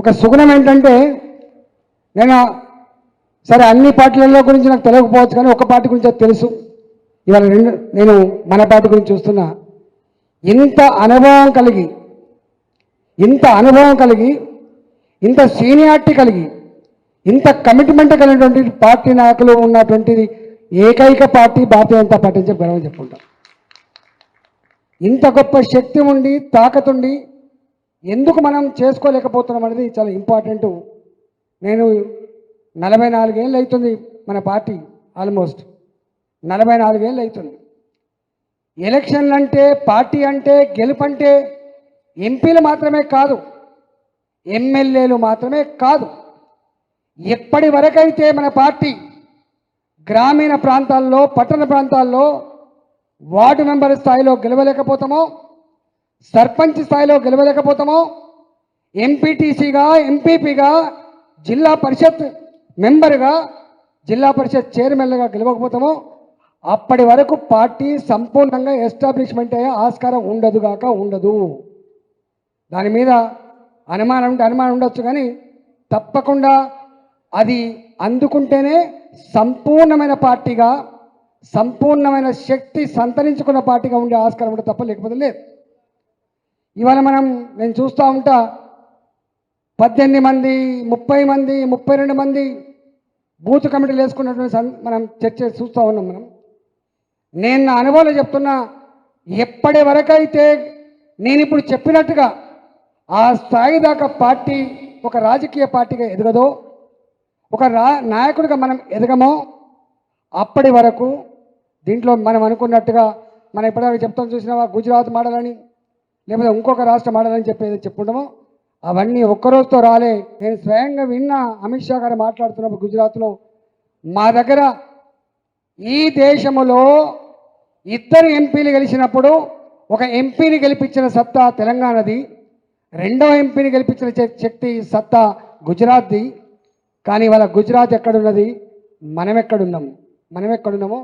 ఒక సుగుణం ఏంటంటే నేను సరే అన్ని పార్టీలలో గురించి నాకు తెలియకపోవచ్చు కానీ ఒక పార్టీ గురించి తెలుసు. ఇవాళ రెండు నేను మన పార్టీ గురించి చూస్తున్నా. ఇంత అనుభవం కలిగి ఇంత అనుభవం కలిగి ఇంత సీనియారిటీ కలిగి ఇంత కమిట్మెంట్ కలిగినటువంటి పార్టీ నాయకులు ఉన్నటువంటిది ఏకైక పార్టీ భారతీయ జనతా పార్టీ అని చెప్పి గర్వం చెప్పుకుంటాం. ఇంత గొప్ప శక్తి ఉండి తాకతుండి ఎందుకు మనం చేసుకోలేకపోతున్నాం అనేది చాలా ఇంపార్టెంట్. నేను నలభై నాలుగేళ్ళు అవుతుంది మన పార్టీ ఆల్మోస్ట్. నలభై నాలుగేళ్ళు అవుతుంది. ఎలక్షన్లు అంటే పార్టీ అంటే గెలుపు అంటే ఎంపీలు మాత్రమే కాదు ఎమ్మెల్యేలు మాత్రమే కాదు. ఎప్పటి వరకైతే మన పార్టీ గ్రామీణ ప్రాంతాల్లో పట్టణ ప్రాంతాల్లో వార్డు మెంబర్ స్థాయిలో గెలవలేకపోతామో సర్పంచ్ స్థాయిలో గెలవలేకపోతామో ఎంపీటీసీగా ఎంపీపీగా జిల్లా పరిషత్ మెంబర్గా జిల్లా పరిషత్ చైర్మన్గా గెలవకపోతామో అప్పటి వరకు పార్టీ సంపూర్ణంగా ఎస్టాబ్లిష్మెంట్ అయ్యే ఆస్కారం ఉండదు గాక ఉండదు. దాని మీద అనుమానం ఉంటే అనుమానం ఉండొచ్చు కానీ తప్పకుండా అది అందుకుంటేనే సంపూర్ణమైన పార్టీగా సంపూర్ణమైన శక్తి సంతరించుకున్న పార్టీగా ఉండే ఆస్కారం ఉంటే తప్ప లేకపోతే లేదు. ఇవాళ మనం నేను చూస్తూ ఉంటా పద్దెనిమిది మంది ముప్పై మంది ముప్పై రెండు మంది బూత్ కమిటీలు వేసుకున్నటువంటి మనం చర్చ చూస్తూ ఉన్నాం మనం. నేను నా అనుభవంలో చెప్తున్నా ఎప్పటి వరకైతే నేను ఇప్పుడు చెప్పినట్టుగా ఆ స్థాయి దాకా పార్టీ ఒక రాజకీయ పార్టీగా ఎదగదో ఒక రా నాయకుడిగా మనం ఎదగమో అప్పటి వరకు దీంట్లో మనం అనుకున్నట్టుగా మనం ఎప్పటివరకు చెప్తాం చూసినావా గుజరాత్ మోడల్ అని లేకపోతే ఇంకొక రాష్ట్రం ఆడాలని చెప్పేది చెప్పుండమో? అవన్నీ ఒక్కరోజుతో రాలే. నేను స్వయంగా విన్న అమిత్ షా గారు మాట్లాడుతున్నప్పుడు గుజరాత్లో. మా దగ్గర ఈ దేశంలో ఇద్దరు ఎంపీలు గెలిచినప్పుడు ఒక ఎంపీని గెలిపించిన సత్తా తెలంగాణది రెండో ఎంపీని గెలిపించిన శక్తి సత్తా గుజరాత్ది. కానీ వాళ్ళ గుజరాత్ ఎక్కడున్నది? మనం ఎక్కడున్నాము మనం ఎక్కడున్నామో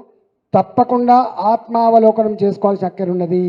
తప్పకుండా ఆత్మావలోకనం చేసుకోవాల్సిన అక్కరున్నది